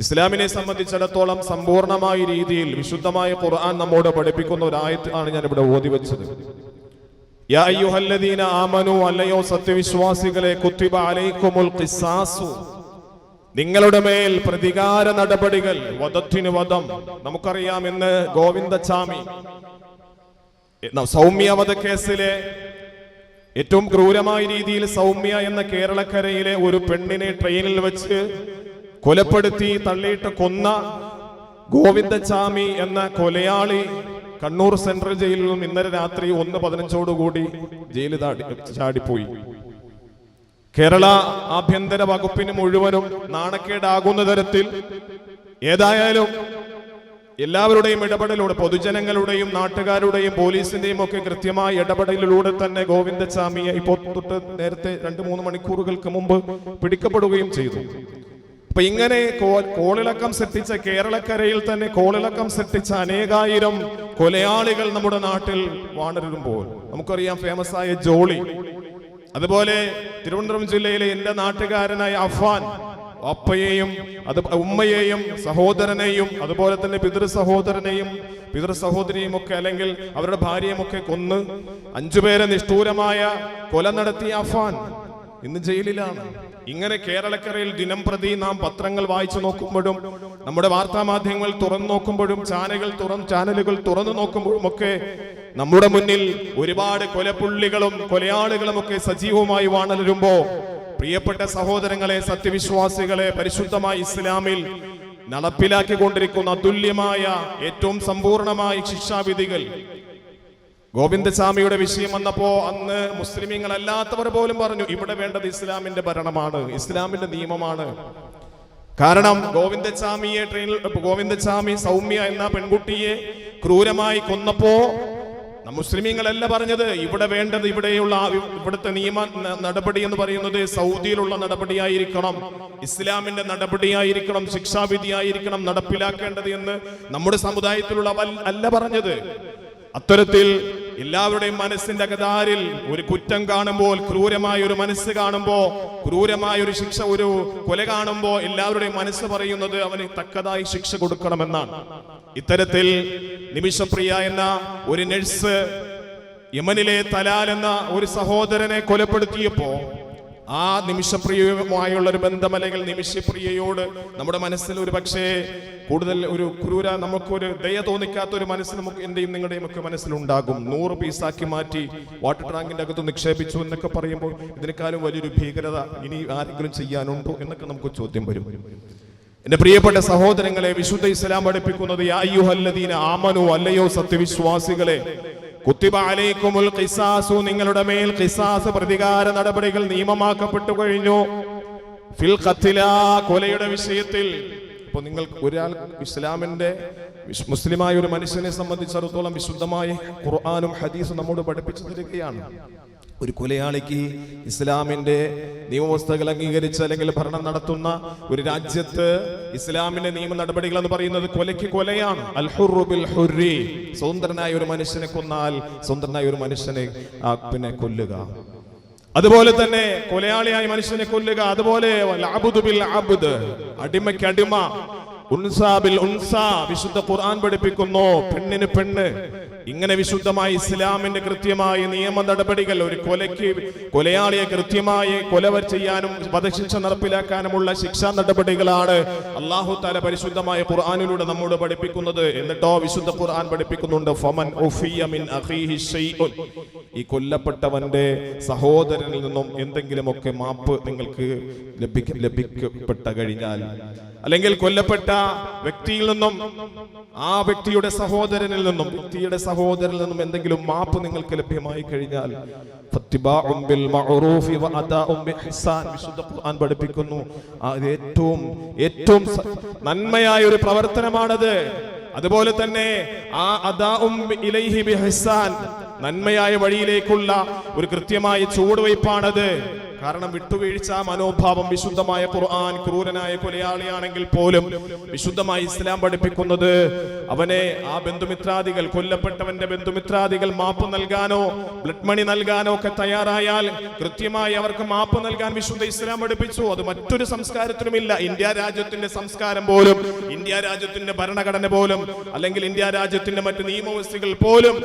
ഇസ്ലാമിനെ സംബന്ധിച്ചിടത്തോളം സമ്പൂർണമായ രീതിയിൽ വിശുദ്ധമായ ഖുർആൻ നമ്മോട് പഠിപ്പിക്കുന്ന ഒരു ആണ് ഞാൻ ഇവിടെ ഓതി വെച്ചത്. യാ അയ്യുഹല്ലദീന അല്ലയോ സത്യവിശ്വാസികളെ കുത്തിബ അലൈക്കുമുൽ നിങ്ങളുടെ മേൽ പ്രതികാര നടപടികൾ വധത്തിന് വധം. നമുക്കറിയാം ഇന്ന് ഗോവിന്ദച്ചാമി എന്ന സൗമ്യ വധക്കേസിലെ ഏറ്റവും ക്രൂരമായ രീതിയിൽ സൗമ്യ എന്ന കേരളക്കരയിലെ ഒരു പെണ്ണിനെ ട്രെയിനിൽ വെച്ച് കൊലപ്പെടുത്തി തള്ളിയിട്ട് കൊന്ന ഗോവിന്ദച്ചാമി എന്ന കൊലയാളി കണ്ണൂർ സെൻട്രൽ ജയിലിൽ നിന്നും ഇന്നലെ രാത്രി ഒന്ന് പതിനഞ്ചോടുകൂടി ജയിലിൽ ചാടിപ്പോയി. കേരള ആഭ്യന്തര വകുപ്പിന് മുഴുവനും നാണക്കേടാകുന്ന തരത്തിൽ ഏതായാലും എല്ലാവരുടെയും ഇടപെടലൂടെ പൊതുജനങ്ങളുടെയും നാട്ടുകാരുടെയും പോലീസിന്റെയും ഒക്കെ കൃത്യമായ ഇടപെടലിലൂടെ തന്നെ ഗോവിന്ദസ്വാമിയെ ഇപ്പോൾ തൊട്ട് നേരത്തെ രണ്ട് മൂന്ന് മണിക്കൂറുകൾക്ക് മുമ്പ് പിടിക്കപ്പെടുകയും ചെയ്തു. അപ്പൊ ഇങ്ങനെ കോളിളക്കം സൃഷ്ടിച്ച കേരളക്കരയിൽ തന്നെ കോളിളക്കം സൃഷ്ടിച്ച അനേകായിരം കൊലയാളികൾ നമ്മുടെ നാട്ടിൽ വാണരുമ്പോൾ. നമുക്കറിയാം ഫേമസ് ആയ ജോളി. അതുപോലെ തിരുവനന്തപുരം ജില്ലയിലെ എന്റെ നാട്ടുകാരനായ അഫാൻ അപ്പയെയും അത് ഉമ്മയെയും സഹോദരനെയും അതുപോലെ തന്നെ പിതൃ സഹോദരനെയും പിതൃ സഹോദരിയും ഒക്കെ അല്ലെങ്കിൽ അവരുടെ ഭാര്യയും ഒക്കെ കൊന്ന് അഞ്ചുപേരെ നിഷ്ഠൂരമായ കൊല നടത്തിയ അഫാൻ ഇന്ന് ജയിലിലാണ്. ഇങ്ങനെ കേരളക്കരയിൽ ദിനം പ്രതി നാം പത്രങ്ങൾ വായിച്ചു നോക്കുമ്പോഴും നമ്മുടെ വാർത്താ മാധ്യമങ്ങൾ തുറന്നു നോക്കുമ്പോഴും ചാനലുകൾ തുറന്ന് ചാനലുകൾ തുറന്നു നോക്കുമ്പോഴും ഒക്കെ നമ്മുടെ മുന്നിൽ ഒരുപാട് കൊലപ്പുള്ളികളും കൊലയാളികളും ഒക്കെ സജീവമായി വാണലരുമ്പോ പ്രിയപ്പെട്ട സഹോദരങ്ങളെ സത്യവിശ്വാസികളെ പരിശുദ്ധമായ ഇസ്ലാമിൽ നടപ്പിലാക്കിക്കൊണ്ടിരിക്കുന്ന അതുല്യമായ ഏറ്റവും സമ്പൂർണമായ ശിക്ഷാവിധികൾ ഗോവിന്ദസ്വാമിയുടെ വിഷയം വന്നപ്പോ അന്ന് മുസ്ലിമീങ്ങളല്ലാത്തവർ പോലും പറഞ്ഞു ഇവിടെ വേണ്ടത് ഇസ്ലാമിന്റെ ഭരണമാണ് ഇസ്ലാമിന്റെ നിയമമാണ്. കാരണം ഗോവിന്ദസ്വാമിയെ ട്രെയിനിൽ ഗോവിന്ദസ്വാമി സൗമ്യ എന്ന പെൺകുട്ടിയെ ക്രൂരമായി കൊന്നപ്പോ മുസ്ലിമീങ്ങളല്ല പറഞ്ഞത് ഇവിടെ വേണ്ടത് ഇവിടെയുള്ള ഇവിടുത്തെ നിയമ നടപടി എന്ന് പറയുന്നത് സൗദിയിലുള്ള നടപടിയായിരിക്കണം ഇസ്ലാമിന്റെ നടപടിയായിരിക്കണം ശിക്ഷാവിധിയായിരിക്കണം നടപ്പിലാക്കേണ്ടത് എന്ന് നമ്മുടെ സമുദായത്തിലുള്ള അല്ല പറഞ്ഞത്. അത്തരത്തിൽ എല്ലാവരുടെയും മനസ്സിന്റെ അകതാരിൽ ഒരു കുറ്റം കാണുമ്പോൾ ക്രൂരമായ ഒരു മനസ്സ് കാണുമ്പോൾ ക്രൂരമായ ഒരു ശിക്ഷ ഒരു കൊല കാണുമ്പോൾ എല്ലാവരുടെയും മനസ്സ് പറയുന്നത് അവന് തക്കതായി ശിക്ഷ കൊടുക്കണമെന്നാണ്. ഇത്തരത്തിൽ നിമിഷപ്രിയ എന്ന ഒരു നഴ്സ് യമനിലെ തലാൽ എന്ന ഒരു സഹോദരനെ കൊലപ്പെടുത്തിയപ്പോ ആ നിമിഷപ്രിയയുമായുള്ള ഒരു ബന്ധം അല്ലെങ്കിൽ നിമിഷപ്രിയയോട് നമ്മുടെ മനസ്സിൽ ഒരു പക്ഷേ കൂടുതൽ ഒരു ക്രൂര നമുക്കൊരു ദയ തോന്നിക്കാത്ത ഒരു മനസ്സ് നമുക്ക് എന്റെയും നിങ്ങളുടെയും ഒക്കെ മനസ്സിലുണ്ടാകും. നൂറ് പീസാക്കി മാറ്റി വാട്ടർ ടാങ്കിന്റെ അകത്ത് നിക്ഷേപിച്ചു എന്നൊക്കെ പറയുമ്പോൾ ഇതിനേക്കാളും വലിയൊരു ഭീകരത ഇനി ആരെങ്കിലും ചെയ്യാനുണ്ടോ എന്നൊക്കെ നമുക്ക് ചോദ്യം വരും. എന്റെ പ്രിയപ്പെട്ട സഹോദരങ്ങളെ വിശുദ്ധ ഇസ്ലാം പഠിപ്പിക്കുന്നത് യാ അയ്യുഹല്ലദീന ആമനു അല്ലയോ സത്യവിശ്വാസികളെ കുത്തിബ അലൈക്കുമുൽ ഖിസാസു നിങ്ങളുടെ മേൽ ഖിസാസ് പ്രതികാര നടപടികൾ നിയമമാക്കപ്പെട്ടു കഴിഞ്ഞു. ഫിൽ ഖത്തില കൊലയുടെ വിഷയത്തിൽ ഇപ്പൊ നിങ്ങൾ ഒരാൾ ഇസ്ലാമിന്റെ മുസ്ലിമായ ഒരു മനുഷ്യനെ സംബന്ധിച്ചിടത്തോളം വിശുദ്ധമായി ഖുർആാനും ഹദീസും നമ്മോട് പഠിപ്പിച്ചു തരികയാണ് ഒരു കൊലയാളിക്ക് ഇസ്ലാമിന്റെ നിയമവ്യവസ്ഥകൾ അംഗീകരിച്ച് അല്ലെങ്കിൽ ഭരണം നടത്തുന്ന ഒരു രാജ്യത്ത് ഇസ്ലാമിന്റെ നിയമ നടപടികൾ എന്ന് പറയുന്നത് കൊലയ്ക്ക് കൊലയാണ്. അൽ ഹുറി സ്വതന്ത്രനായ ഒരു മനുഷ്യനെ കൊന്നാൽ സ്വതന്ത്രനായ ഒരു മനുഷ്യനെ പിന്നെ കൊല്ലുക. അതുപോലെ തന്നെ കൊലയാളിയായി മനുഷ്യനെ കൊല്ലുക അതുപോലെ അടിമയ്ക്ക് അടിമ. ഉൻസാബിൽ ഉൻസാ. വിശുദ്ധ ഖുർആൻ പഠിപ്പിക്കുന്നു. പെണ്ണിന് പെണ്ണ്. ഇങ്ങനെ വിശുദ്ധമായ ഇസ്ലാമിന്റെ കൃത്യമായ നിയമ നടപടികൾ ഒരു കൊലയ്ക്ക് കൊലയാളിയെ കൃത്യമായി കൊലവർ ചെയ്യാനും വധശിക്ഷ നടപ്പിലാക്കാനുമുള്ള ശിക്ഷാ നടപടികളാണ് അള്ളാഹു താല പരിശുദ്ധമായ ഖുർആാനിലൂടെ നമ്മോട് പഠിപ്പിക്കുന്നത്. എന്നിട്ടോ വിശുദ്ധ ഖുർആൻ പഠിപ്പിക്കുന്നുണ്ട്. ഫമൻ മിൻ അഖീഹി ഈ കൊല്ലപ്പെട്ടവന്റെ സഹോദരനിൽ നിന്നും എന്തെങ്കിലുമൊക്കെ മാപ്പ് നിങ്ങൾക്ക് ലഭിക്ക ലഭിക്കപ്പെട്ട കഴിഞ്ഞാൽ അല്ലെങ്കിൽ കൊല്ലപ്പെട്ട വ്യക്തിയിൽ നിന്നും ആ വ്യക്തിയുടെ സഹോദരനിൽ നിന്നും വ്യക്തിയുടെ സഹോദരനിൽ നിന്നും എന്തെങ്കിലും മാപ്പ് നിങ്ങൾക്ക് ലഭ്യമായി കഴിഞ്ഞാൽ പഠിപ്പിക്കുന്നു. ഏറ്റവും ഏറ്റവും നന്മയായ ഒരു പ്രവർത്തനമാണത്. അതുപോലെ തന്നെ ആ അദാഉം ഇലൈഹി ബിഹിസാൻ നന്മയായ വഴിയിലേക്കുള്ള ഒരു കൃത്യമായ ചുവടുവയ്പ്പാണത് കാരണം വിട്ടുവീഴ്ച മനോഭാവം വിശുദ്ധമായ ഖുർആൻ ക്രൂരനായ കൊലയാളിയാണെങ്കിൽ പോലും വിശുദ്ധമായി ഇസ്ലാം പഠിപ്പിക്കുന്നത് അവനെ ആ ബന്ധുമിത്രാദികൾ കൊല്ലപ്പെട്ടവന്റെ ബന്ധുമിത്രാദികൾ മാപ്പ് നൽകാനോ ബ്ലഡ് മണി നൽകാനോ ഒക്കെ തയ്യാറായാൽ കൃത്യമായി അവർക്ക് മാപ്പ് നൽകാൻ വിശുദ്ധ ഇസ്ലാം പഠിപ്പിച്ചു. അത് മറ്റൊരു സംസ്കാരത്തിനുമില്ല. ഇന്ത്യ രാജ്യത്തിന്റെ സംസ്കാരം പോലും ഇന്ത്യ രാജ്യത്തിന്റെ ഭരണഘടന പോലും അല്ലെങ്കിൽ ഇന്ത്യ രാജ്യത്തിന്റെ മറ്റ് നിയമവ്യവസ്ഥകൾ പോലും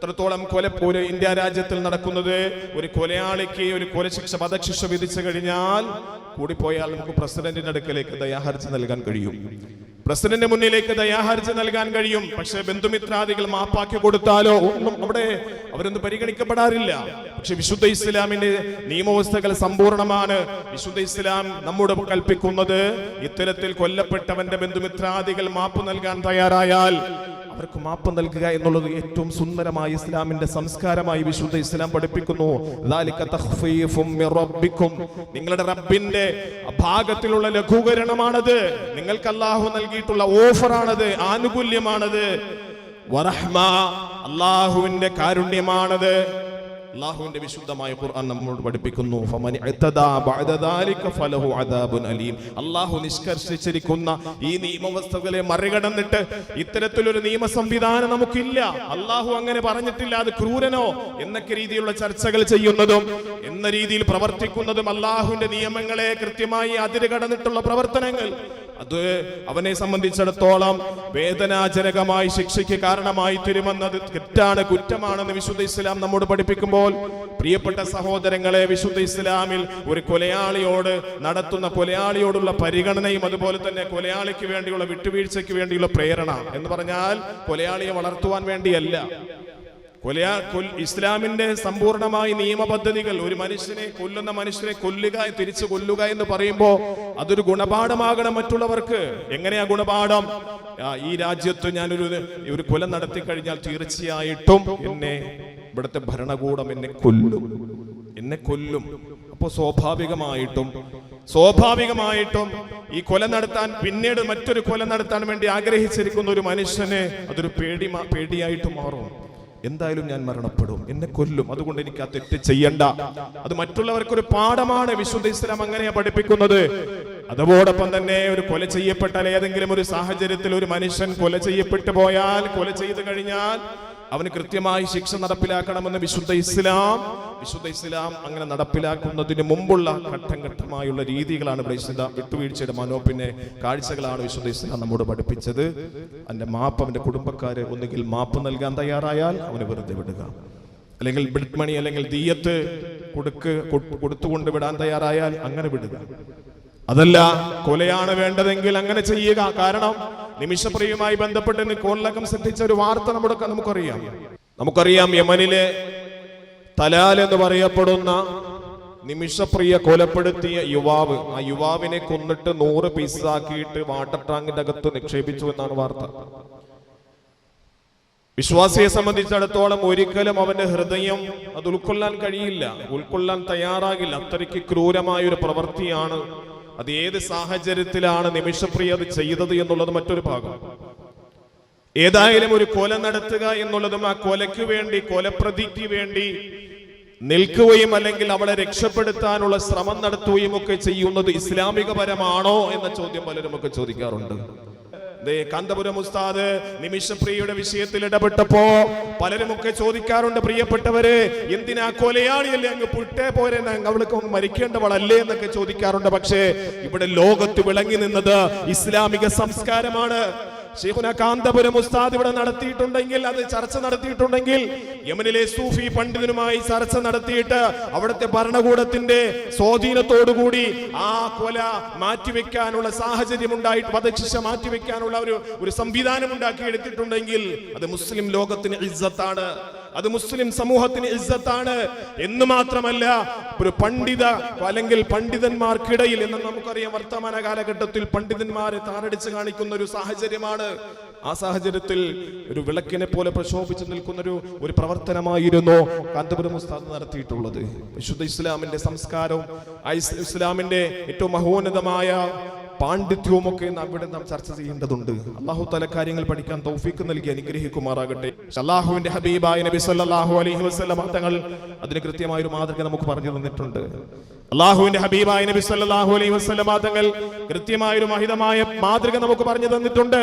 എത്രത്തോളം കൊല ഇന്ത്യ രാജ്യത്തിൽ നടക്കുന്നത്? ഒരു കൊലയാളിക്ക് ഒരു കൊലശിക്ഷ വധശിക്ഷ വിധിച്ചു കഴിഞ്ഞാൽ കൂടിപ്പോയാൽ നമുക്ക് പ്രസിഡന്റിന്റെ അടുക്കലേക്ക് ദയാഹർജി നൽകാൻ കഴിയും. പ്രസിഡന്റിന്റെ മുന്നിലേക്ക് ദയാഹർജി നൽകാൻ കഴിയും. പക്ഷെ ബന്ധുമിത്രാദികൾ മാപ്പാക്കി കൊടുത്താലോ? ഒന്നും അവിടെ അവരൊന്നും പരിഗണിക്കപ്പെടാറില്ല. പക്ഷെ വിശുദ്ധ ഇസ്ലാമിന്റെ നിയമവ്യവസ്ഥകൾ സമ്പൂർണമാണ്. വിശുദ്ധ ഇസ്ലാം നമ്മോട് കൽപ്പിക്കുന്നത് ഇത്തരത്തിൽ കൊല്ലപ്പെട്ടവന്റെ ബന്ധുമിത്രാദികൾ മാപ്പ് നൽകാൻ തയ്യാറായാൽ അവർക്കും മാപ്പ് നൽകുക എന്നുള്ളത് ഏറ്റവും സുന്ദരമായ ഇസ്ലാമിന്റെ സംസ്കാരമായി വിശുദ്ധ ഇസ്ലാം പഠിപ്പിക്കുന്നു. നിങ്ങളുടെ റബ്ബിന്റെ ഭാഗത്തിലുള്ള ലഘൂകരണമാണത്. നിങ്ങൾക്ക് അള്ളാഹു നൽകിയിട്ടുള്ള ഓഫറാണത് ആനുകൂല്യമാണത്. വറഹ്മ അള്ളാഹുവിന്റെ കാരുണ്യമാണത്. അള്ളാഹുവിന്റെ വിശുദ്ധമായ ഖുർആൻ നമ്മോട് പഠിപ്പിക്കുന്നു. അള്ളാഹു നിഷ്കർഷിച്ചിരിക്കുന്ന ഈ നിയമവസ്തുക്കളെ മറികടന്നിട്ട് ഇത്തരത്തിലൊരു നിയമ സംവിധാനം നമുക്കില്ല. അള്ളാഹു അങ്ങനെ പറഞ്ഞിട്ടില്ല അത് ക്രൂരനോ എന്നൊക്കെ രീതിയിലുള്ള ചർച്ചകൾ ചെയ്യുന്നതും എന്ന രീതിയിൽ പ്രവർത്തിക്കുന്നതും അള്ളാഹുവിന്റെ നിയമങ്ങളെ കൃത്യമായി അതിര് കടന്നിട്ടുള്ള പ്രവർത്തനങ്ങൾ. അത് അവനെ സംബന്ധിച്ചിടത്തോളം വേദനാജനകമായി ശിക്ഷയ്ക്ക് കാരണമായി തിരുമെന്നത് തെറ്റാണ് കുറ്റമാണെന്ന് വിശുദ്ധ ഇസ്ലാം നമ്മോട് പഠിപ്പിക്കുമ്പോൾ പ്രിയപ്പെട്ട സഹോദരങ്ങളെ വിശുദ്ധ ഇസ്ലാമിൽ ഒരു കൊലയാളിയോട് നടത്തുന്ന കൊലയാളിയോടുള്ള പരിഗണനയും അതുപോലെ തന്നെ കൊലയാളിക്ക് വേണ്ടിയുള്ള വിട്ടുവീഴ്ചയ്ക്ക് വേണ്ടിയുള്ള പ്രേരണ എന്ന് പറഞ്ഞാൽ കൊലയാളിയെ വളർത്തുവാൻ വേണ്ടിയല്ല. കൊലയാ ഇസ്ലാമിന്റെ സമ്പൂർണമായ നിയമപദ്ധതികൾ. ഒരു മനുഷ്യനെ കൊല്ലുന്ന മനുഷ്യനെ കൊല്ലുക തിരിച്ചു കൊല്ലുക എന്ന് പറയുമ്പോൾ അതൊരു ഗുണപാഠമാകണം മറ്റുള്ളവർക്ക്. എങ്ങനെയാ ഗുണപാഠം? ഈ രാജ്യത്ത് ഞാനൊരു ഒരു കൊല നടത്തി കഴിഞ്ഞാൽ തീർച്ചയായിട്ടും എന്നെ ഇവിടുത്തെ ഭരണകൂടം എന്നെ കൊല്ലും. എന്നെ കൊല്ലും. അപ്പോൾ സ്വാഭാവികമായിട്ടും സ്വാഭാവികമായിട്ടും ഈ കൊല നടത്താൻ പിന്നീട് മറ്റൊരു കൊല നടത്താൻ വേണ്ടി ആഗ്രഹിച്ചിരിക്കുന്ന ഒരു മനുഷ്യനെ അതൊരു പേടി പേടിയായിട്ട് മാറും. എന്തായാലും ഞാൻ മരണപ്പെടും. എന്നെ കൊല്ലും. അതുകൊണ്ട് എനിക്ക് ആ തെറ്റ് ചെയ്യണ്ട. അത് മറ്റുള്ളവർക്കൊരു പാഠമാണ്. വിശുദ്ധ ഇസ്ലാം അങ്ങനെയാ പഠിപ്പിക്കുന്നത്. അതോടൊപ്പം തന്നെ ഒരു കൊല ചെയ്യപ്പെട്ടാൽ ഏതെങ്കിലും ഒരു സാഹചര്യത്തിൽ ഒരു മനുഷ്യൻ കൊല ചെയ്യപ്പെട്ടു പോയാൽ കൊല ചെയ്തു കഴിഞ്ഞാൽ അവന് കൃത്യമായി ശിക്ഷ നടപ്പിലാക്കണമെന്ന് വിശുദ്ധ ഇസ്ലാം വിശുദ്ധ ഇസ്ലാം അങ്ങനെ നടപ്പിലാക്കുന്നതിന് മുമ്പുള്ള ഘട്ടം ഘട്ടമായുള്ള രീതികളാണ് വിശുദ്ധ വിട്ടുവീഴ്ചയുടെ മനോപ്പിന്റെ കാഴ്ചകളാണ് വിശുദ്ധ ഇസ്ലാം നമ്മോട് പഠിപ്പിച്ചത്. അവന്റെ മാപ്പ് അവന്റെ കുടുംബക്കാര് ഒന്നുകിൽ മാപ്പ് നൽകാൻ തയ്യാറായാൽ അവന് വെറുതെ വിടുക. അല്ലെങ്കിൽ ബ്രിഡ്മണി അല്ലെങ്കിൽ ദീയത്ത് കൊടുക്ക് കൊടുത്തുകൊണ്ട് വിടാൻ തയ്യാറായാൽ അങ്ങനെ വിടുക. അതല്ല കൊലയാണ് വേണ്ടതെങ്കിൽ അങ്ങനെ ചെയ്യുക. കാരണം നിമിഷപ്രിയുമായി ബന്ധപ്പെട്ട് ഇന്ന് കോളിലകം ഒരു വാർത്ത നമ്മുടെ നമുക്കറിയാം. നമുക്കറിയാം യമനിലെ തലാൽ എന്ന് പറയപ്പെടുന്ന നിമിഷപ്രിയ കൊലപ്പെടുത്തിയ യുവാവ് ആ യുവാവിനെ കൊന്നിട്ട് നൂറ് പീസാക്കിയിട്ട് വാട്ടർ ടാങ്കിന്റെ അകത്ത് നിക്ഷേപിച്ചു എന്നാണ് വാർത്ത. വിശ്വാസിയെ സംബന്ധിച്ചിടത്തോളം ഒരിക്കലും അവന്റെ ഹൃദയം അത് ഉൾക്കൊള്ളാൻ കഴിയില്ല ഉൾക്കൊള്ളാൻ തയ്യാറാകില്ല. അത്രയ്ക്ക് ക്രൂരമായ ഒരു പ്രവൃത്തിയാണ് അത് ഏത് സാഹചര്യത്തിലാണ് നിമിഷപ്രിയ അത് ചെയ്തത് എന്നുള്ളത് മറ്റൊരു ഭാഗം. ഏതായാലും ഒരു കൊല നടത്തുക എന്നുള്ളതും ആ കൊലയ്ക്ക് വേണ്ടി കൊലപ്രതിക്ക് വേണ്ടി നിൽക്കുകയും അല്ലെങ്കിൽ അവളെ രക്ഷപ്പെടുത്താനുള്ള ശ്രമം നടത്തുകയും ഒക്കെ ചെയ്യുന്നത് ഇസ്ലാമികപരമാണോ എന്ന ചോദ്യം പലരും ഒക്കെ ചോദിക്കാറുണ്ട്. കാന്തപുരം ഉസ്താദ് നിമിഷപ്രിയയുടെ വിഷയത്തിൽ ഇടപെട്ടപ്പോ പലരുമൊക്കെ ചോദിക്കാറുണ്ട് പ്രിയപ്പെട്ടവര് എന്തിനാ കൊലയാളിയല്ലേ അങ്ങ് പുട്ടേ പോരെ അവൾക്ക് മരിക്കേണ്ടവളല്ലേ എന്നൊക്കെ ചോദിക്കാറുണ്ട്. പക്ഷേ ഇവിടെ ലോകത്ത് വിളങ്ങി നിന്നത് ഇസ്ലാമിക സംസ്കാരമാണ്. ഷെയ്ഖുന കാന്തപുരം ഉസ്താദ് ഇവിടെ നടത്തിയിട്ടുണ്ടെങ്കിൽ അത് ചർച്ച നടത്തിയിട്ടുണ്ടെങ്കിൽ യമനിലെ സൂഫി പണ്ഡിതനുമായി ചർച്ച നടത്തിയിട്ട് അവിടുത്തെ ഭരണകൂടത്തിന്റെ സ്വാധീനത്തോടുകൂടി ആ കൊല മാറ്റിവെക്കാനുള്ള സാഹചര്യം ഉണ്ടായിട്ട് വധശിക്ഷ മാറ്റിവെക്കാനുള്ള ഒരു ഒരു സംവിധാനം ഉണ്ടാക്കി എടുത്തിട്ടുണ്ടെങ്കിൽ അത് മുസ്ലിം ലോകത്തിന് ഇസ്സത്താണ്. അത് മുസ്ലിം സമൂഹത്തിന് ഇസ്സത്താണ്. എന്ന് മാത്രമല്ല ഒരു പണ്ഡിത അല്ലെങ്കിൽ പണ്ഡിതന്മാർക്കിടയിൽ എന്ന് നമുക്കറിയാം വർത്തമാന കാലഘട്ടത്തിൽ പണ്ഡിതന്മാരെ താറടിച്ച് കാണിക്കുന്ന ഒരു സാഹചര്യമാണ്. ആ സാഹചര്യത്തിൽ ഒരു വിളക്കിനെ പോലെ പ്രശോഭിച്ചു നിൽക്കുന്ന ഒരു ഒരു പ്രവർത്തനമായിരുന്നു കാന്തപുരം ഉസ്താദ് നടത്തിയിട്ടുള്ളത്. വിശുദ്ധ ഇസ്ലാമിന്റെ സംസ്കാരവും ഇസ്ലാമിന്റെ ഏറ്റവും മഹോന്നതമായ പാണ്ഡിത്യവും ഒക്കെ നാം ചർച്ച ചെയ്യേണ്ടതുണ്ട്. അള്ളാഹു തല കാര്യങ്ങൾ പഠിക്കാൻ തൗഫീക്ക് നൽകി അനുഗ്രഹിക്കുമാറാകട്ടെ. അള്ളാഹുവിന്റെ ഹബീബായ നബി സല്ലാഹു അലൈഹി വസല്ലം തങ്ങൾ അതിന് കൃത്യമായ ഒരു മാതൃക നമുക്ക് പറഞ്ഞു തന്നിട്ടുണ്ട്. അള്ളാഹുവിന്റെ ഹബീബായ നബി സല്ലാഹു അലൈഹി വസല്ലം തങ്ങൾ കൃത്യമായ ഒരു മഹിതമായ മാതൃക നമുക്ക് പറഞ്ഞു തന്നിട്ടുണ്ട്.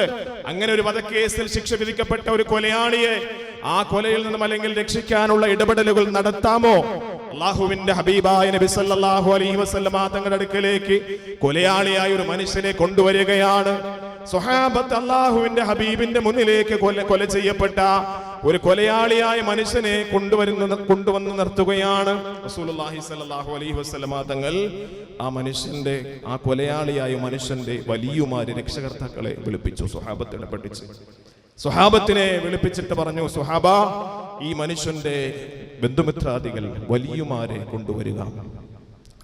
അങ്ങനെ ഒരു വധക്കേസിൽ ശിക്ഷ വിധിക്കപ്പെട്ട ഒരു കൊലയാളിയെ ആ കൊലയിൽ നിന്നും അല്ലെങ്കിൽ രക്ഷിക്കാനുള്ള ഇടപെടലുകൾ നടത്താമോ? അള്ളാഹുവിന്റെ ഹബീബായ നബി സല്ലല്ലാഹു അലൈഹി വസല്ലമ തങ്ങളുടെ അടുക്കലേക്ക് കൊലയാളിയായ ഒരു മനുഷ്യനെ കൊണ്ടുവരികയാണ്. സ്വഹാബത്ത് അള്ളാഹുവിന്റെ ഹബീബിന്റെ മുന്നിലേക്ക് കൊല കൊല ചെയ്യപ്പെട്ട ഒരു കൊലയാളിയായ മനുഷ്യനെ കൊണ്ടുവരുന്ന കൊണ്ടുവന്ന് നിർത്തുകയാണ് റസൂലുള്ളാഹി സ്വല്ലല്ലാഹു അലൈഹി വസല്ലമ തങ്ങൾ. ആ മനുഷ്യന്റെ ആ കൊലയാളിയായ മനുഷ്യന്റെ വലിയുമാര് രക്ഷകർത്താക്കളെ വിളിപ്പിച്ചു സ്വഹാബത്ത് ഇടപെട്ടിച്ച് സുഹാബത്തിനെ വിളിപ്പിച്ചിട്ട് പറഞ്ഞു സുഹാബ ഈ മനുഷ്യന്റെ ബന്ധുമിത്രാദികൾ വലിയുമാരെ കൊണ്ടുവരിക.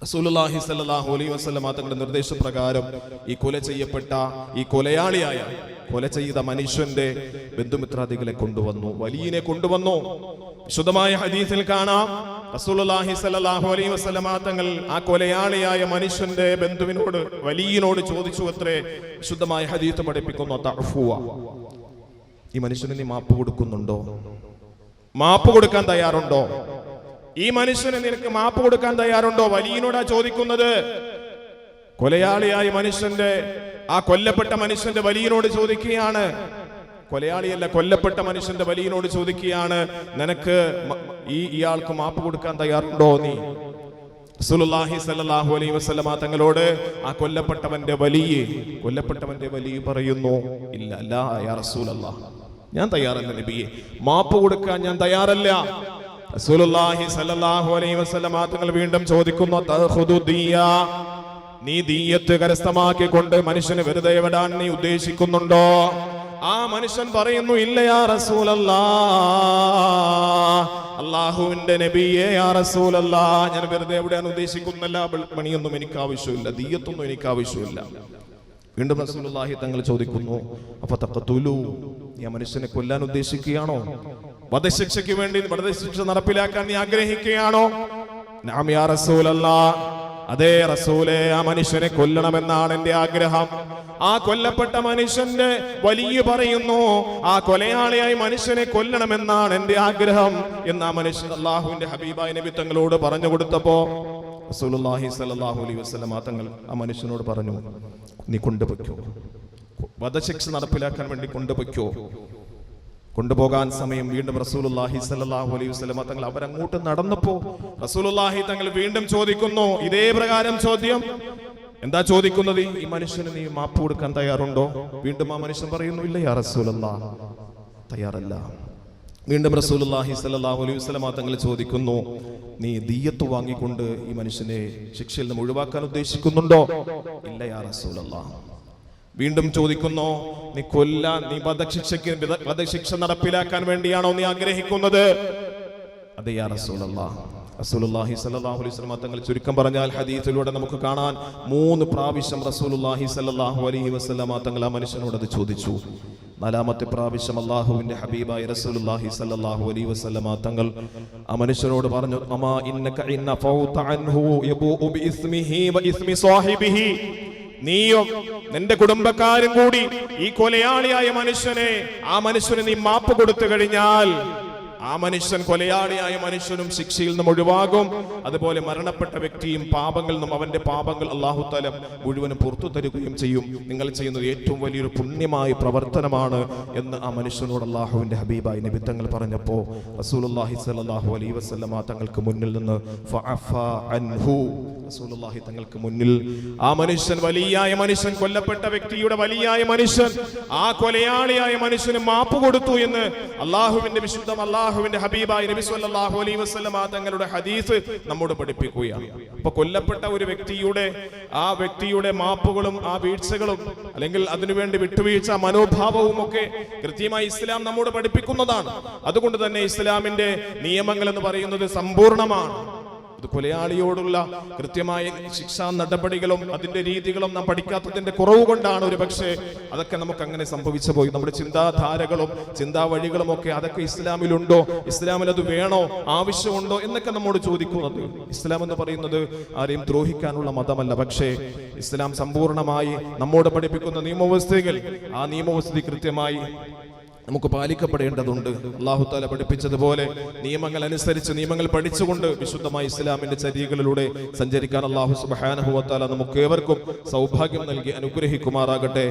റസൂലുള്ളാഹി സല്ലല്ലാഹു അലൈഹി വസല്ലം തങ്ങളുടെ നിർദ്ദേശപ്രകാരം ഈ കൊല ചെയ്യപ്പെട്ട ഈ കൊലയാളിയായ കൊല ചെയ്ത മനുഷ്യന്റെ ബന്ധുമിത്രാദികളെ കൊണ്ടുവന്നു. വലിയനെ കൊണ്ടുവന്നു. വിശുദ്ധമായ ഹദീസിൽ കാണാം. റസൂലുള്ളാഹി സല്ലല്ലാഹു അലൈഹി വസല്ലം തങ്ങൾ ആ കൊലയാളിയായ മനുഷ്യന്റെ ബന്ധുവിനോട് വലിയനോട് ചോദിച്ചു അത്രേ വിശുദ്ധമായ ഹദീസ് പഠിപ്പിക്കുന്നു. തഅഫുവ ഈ മനുഷ്യന് നീ മാപ്പ് കൊടുക്കുന്നുണ്ടോ? മാപ്പ് കൊടുക്കാൻ തയ്യാറുണ്ടോ? ഈ മനുഷ്യന് നിനക്ക് മാപ്പ് കൊടുക്കാൻ തയ്യാറുണ്ടോ? വലിയനോടാ ചോദിക്കുന്നത്. കൊലയാളിയായ മനുഷ്യന്റെ ആ കൊല്ലപ്പെട്ട മനുഷ്യന്റെ വലിയനോട് ചോദിക്കുകയാണ്. കൊലയാളിയല്ല കൊല്ലപ്പെട്ട മനുഷ്യന്റെ വലിയനോട് ചോദിക്കുകയാണ്. നിനക്ക് ഈ ഇയാൾക്ക് മാപ്പ് കൊടുക്കാൻ തയ്യാറുണ്ടോ നീ? റസൂലുള്ളാഹി സല്ലാഹു അലൈ വസല്ലമ തങ്ങളോട് ആ കൊല്ലപ്പെട്ടവന്റെ വലിയ കൊല്ലപ്പെട്ടവന്റെ വലിയ പറയുന്നു. ഇല്ല അല്ല റസൂലല്ലാഹ്. ഞാൻ തയ്യാറല്ല നബിയെ. മാപ്പ് കൊടുക്കാൻ ഞാൻ തയ്യാറല്ല. റസൂലുള്ളാഹി സല്ലല്ലാഹു അലൈഹി വസല്ലം തങ്ങൾ വീണ്ടും ചോദിക്കുന്നു തഖുദു ദിയ നീ ദീയത്ത് കരസ്ഥമാക്കിക്കൊണ്ട് മനുഷ്യന് വെറുതെ വിടാൻ നീ ഉദ്ദേശിക്കുന്നുണ്ടോ? ആ മനുഷ്യൻ പറയുന്നു ഇല്ല യാ റസൂലല്ലാ. അള്ളാഹുവിന്റെ നബിയെ യാ റസൂലല്ലാ. ഞാൻ വെറുതെ എവിടെയാണ് ഉദ്ദേശിക്കുന്നില്ല. മണിയൊന്നും എനിക്ക് ആവശ്യമില്ല ദീയത്തൊന്നും എനിക്ക് ആവശ്യമില്ല വീണ്ടും റസൂലുള്ളാഹി തങ്ങൾ ചോദിക്കുന്നു അപ്പൊ തക്കത്തുലു നീ മനുഷ്യനെ കൊല്ലാൻ ഉദ്ദേശിക്കുകയാണോ? വധശിക്ഷയ്ക്ക് വേണ്ടി വധശിക്ഷ നടപ്പിലാക്കാൻ നീ ആഗ്രഹിക്കുകയാണോ? നാം യാ റസൂലല്ലാ അതേ റസൂലെ ആ മനുഷ്യനെ കൊല്ലണമെന്നാണ് എന്റെ ആഗ്രഹം. ആ കൊല്ലപ്പെട്ട മനുഷ്യന്റെ വലിയ പറയുന്നു ആ കൊലയാളിയായി മനുഷ്യനെ കൊല്ലണമെന്നാണ് എന്റെ ആഗ്രഹം. എന്ന് ആ മനുഷ്യൻ അള്ളാഹുവിന്റെ ഹബീബായ നബി തങ്ങളോട് പറഞ്ഞു കൊടുത്തപ്പോ റസൂലുള്ളാഹി സ്വല്ലല്ലാഹു അലൈഹി വസല്ലമ തങ്ങൾ ആ മനുഷ്യനോട് പറഞ്ഞു നീ കൊണ്ടുപോയ്ക്കോ. വധശിക്ഷ നടപ്പിലാക്കാൻ വേണ്ടി കൊണ്ടുപോയ്ക്കോ. കൊണ്ടുപോകാൻ സമയം വീണ്ടും റസൂലുള്ളാഹി സ്വല്ലല്ലാഹു അലൈഹി വസല്ലമ തങ്ങൾ അവരങ്ങോട്ട് നടന്നപ്പോ റസൂലുള്ളാഹി തങ്ങൾ വീണ്ടും ചോദിക്കുന്നു ഇതേ പ്രകാരം ചോദ്യം. എന്താ ചോദിക്കുന്നത്? ഈ മനുഷ്യന് നീ മാപ്പ് കൊടുക്കാൻ തയ്യാറുണ്ടോ? വീണ്ടും ആ മനുഷ്യൻ പറയുന്നു ഇല്ല യാ റസൂലല്ലാ. തയ്യാറല്ല. വീണ്ടും റസൂലുള്ളാഹി സ്വല്ലല്ലാഹു അലൈഹി വസല്ലമ തങ്ങൾ ചോദിക്കുന്നു നീ ദീയത്ത് വാങ്ങിക്കൊണ്ട് ഈ മനുഷ്യനെ ശിക്ഷയിൽ നിന്ന് ഒഴിവാക്കാൻ ഉദ്ദേശിക്കുന്നുണ്ടോ? ഇല്ല യാ റസൂലല്ലാ വീണ്ടും ചോദിക്കുന്നു നീ കൊല്ലാൻ നീ വധശിക്ഷയ്ക്ക് വിധ- വധശിക്ഷ നടപ്പിലാക്കാൻ വേണ്ടിയാണോ നീ ആഗ്രഹിക്കുന്നത്? അതെ യാ റസൂലല്ലാ റസൂലുള്ളാഹി സ്വല്ലല്ലാഹു അലൈഹി വസല്ലം തങ്ങൾ ചുരുക്കം പറഞ്ഞാൽ ഹദീസിലൂടെ നമുക്ക് കാണാൻ മൂന്ന് പ്രാവശ്യം റസൂലുള്ളാഹി സ്വല്ലല്ലാഹു അലൈഹി വസല്ലം തങ്ങൾ ആ മനുഷ്യനോട് അത് ചോദിച്ചു. നാലാമത്തെ പ്രാവശ്യം അള്ളാഹുവിന്റെ ഹബീബായി റസൂലുള്ളാഹി സ്വല്ലല്ലാഹു അലൈഹി വസല്ലമ തങ്ങൾ ആ മനുഷ്യനോട് പറഞ്ഞു അമാ ഇന്നക ഇന്ന ഫൗത അൻഹു യബൂഉ ബിഇസ്മിഹി വഇസ്മി സാഹിബിഹി. നീയും നിന്റെ കുടുംബക്കാരും കൂടി ഈ കൊലയാളിയായ മനുഷ്യനെ ആ മനുഷ്യന് നീ മാപ്പ് കൊടുത്തു കഴിഞ്ഞാൽ ആ മനുഷ്യൻ കൊലയാളിയായ മനുഷ്യനും ശിക്ഷയിൽ നിന്നും ഒഴിവാകും. അതുപോലെ മരണപ്പെട്ട വ്യക്തിയും പാപങ്ങളിൽ നിന്നും അവന്റെ പാപങ്ങൾ അള്ളാഹുത്താല മുഴുവനും പുറത്തു തരുകയും ചെയ്യും. നിങ്ങൾ ചെയ്യുന്നത് ഏറ്റവും വലിയൊരു പുണ്യമായ പ്രവർത്തനമാണ് എന്ന് ആ മനുഷ്യനോട് അള്ളാഹുവിന്റെ ഹബീബായി നിമിത്തങ്ങൾ പറഞ്ഞപ്പോ റസൂലുള്ളാഹി സ്വല്ലല്ലാഹു അലൈഹി വസല്ലമ തങ്ങൾക്ക് മുന്നിൽ നിന്ന് റസൂലുള്ളാഹി തങ്ങൾക്ക് മുന്നിൽ ആ മനുഷ്യൻ വലിയായ മനുഷ്യൻ കൊല്ലപ്പെട്ട വ്യക്തിയുടെ വലിയായ മനുഷ്യൻ ആ കൊലയാളിയായ മനുഷ്യന് മാപ്പ് കൊടുത്തു എന്ന് അള്ളാഹുവിന്റെ വിശുദ്ധം അള്ളാഹുവിന്റെ ഹബീബായി നബി സല്ലല്ലാഹു അലൈഹി വസല്ലമ തങ്ങളുടെ ഹദീസ് നമ്മോട് പഠിപ്പിക്കുകയാണ്. അപ്പൊ കൊല്ലപ്പെട്ട ഒരു വ്യക്തിയുടെ ആ വ്യക്തിയുടെ മാപ്പുകളും ആ വീഴ്ചകളും അല്ലെങ്കിൽ അതിനുവേണ്ടി വിട്ടുവീഴ്ച മനോഭാവവും ഒക്കെ കൃത്യമായി ഇസ്ലാം നമ്മോട് പഠിപ്പിക്കുന്നതാണ്. അതുകൊണ്ട് തന്നെ ഇസ്ലാമിന്റെ നിയമങ്ങൾ എന്ന് പറയുന്നത് സമ്പൂർണമാണ് അത് കൊലയാളിയോടുള്ള കൃത്യമായ ശിക്ഷാ നടപടികളും അതിന്റെ രീതികളും നാം പഠിക്കാത്തതിന്റെ കുറവ് കൊണ്ടാണ് ഒരു പക്ഷേ അതൊക്കെ നമുക്ക് അങ്ങനെ സംഭവിച്ചു പോയി. നമ്മുടെ ചിന്താധാരകളും ചിന്താ വഴികളും ഒക്കെ അതൊക്കെ ഇസ്ലാമിലുണ്ടോ? ഇസ്ലാമിൽ അത് വേണോ? ആവശ്യമുണ്ടോ? എന്നൊക്കെ നമ്മോട് ചോദിക്കുന്നത്. ഇസ്ലാം എന്ന് പറയുന്നത് ആരെയും ദ്രോഹിക്കാനുള്ള മതമല്ല. പക്ഷേ ഇസ്ലാം സമ്പൂർണമായി നമ്മോട് പഠിപ്പിക്കുന്ന നിയമവ്യവസ്ഥകൾ ആ നിയമവ്യവസ്ഥ കൃത്യമായി നമുക്ക് പാലിക്കപ്പെടേണ്ടതുണ്ട്. അള്ളാഹു താല പഠിപ്പിച്ചതുപോലെ നിയമങ്ങൾ അനുസരിച്ച് നിയമങ്ങൾ പഠിച്ചുകൊണ്ട് വിശുദ്ധമായ ഇസ്ലാമിന്റെ ചര്യകളിലൂടെ സഞ്ചരിക്കാൻ അള്ളാഹു സുബാനഹുവത്താല നമുക്ക് ഏവർക്കും സൗഭാഗ്യം നൽകി അനുഗ്രഹിക്കുമാറാകട്ടെ.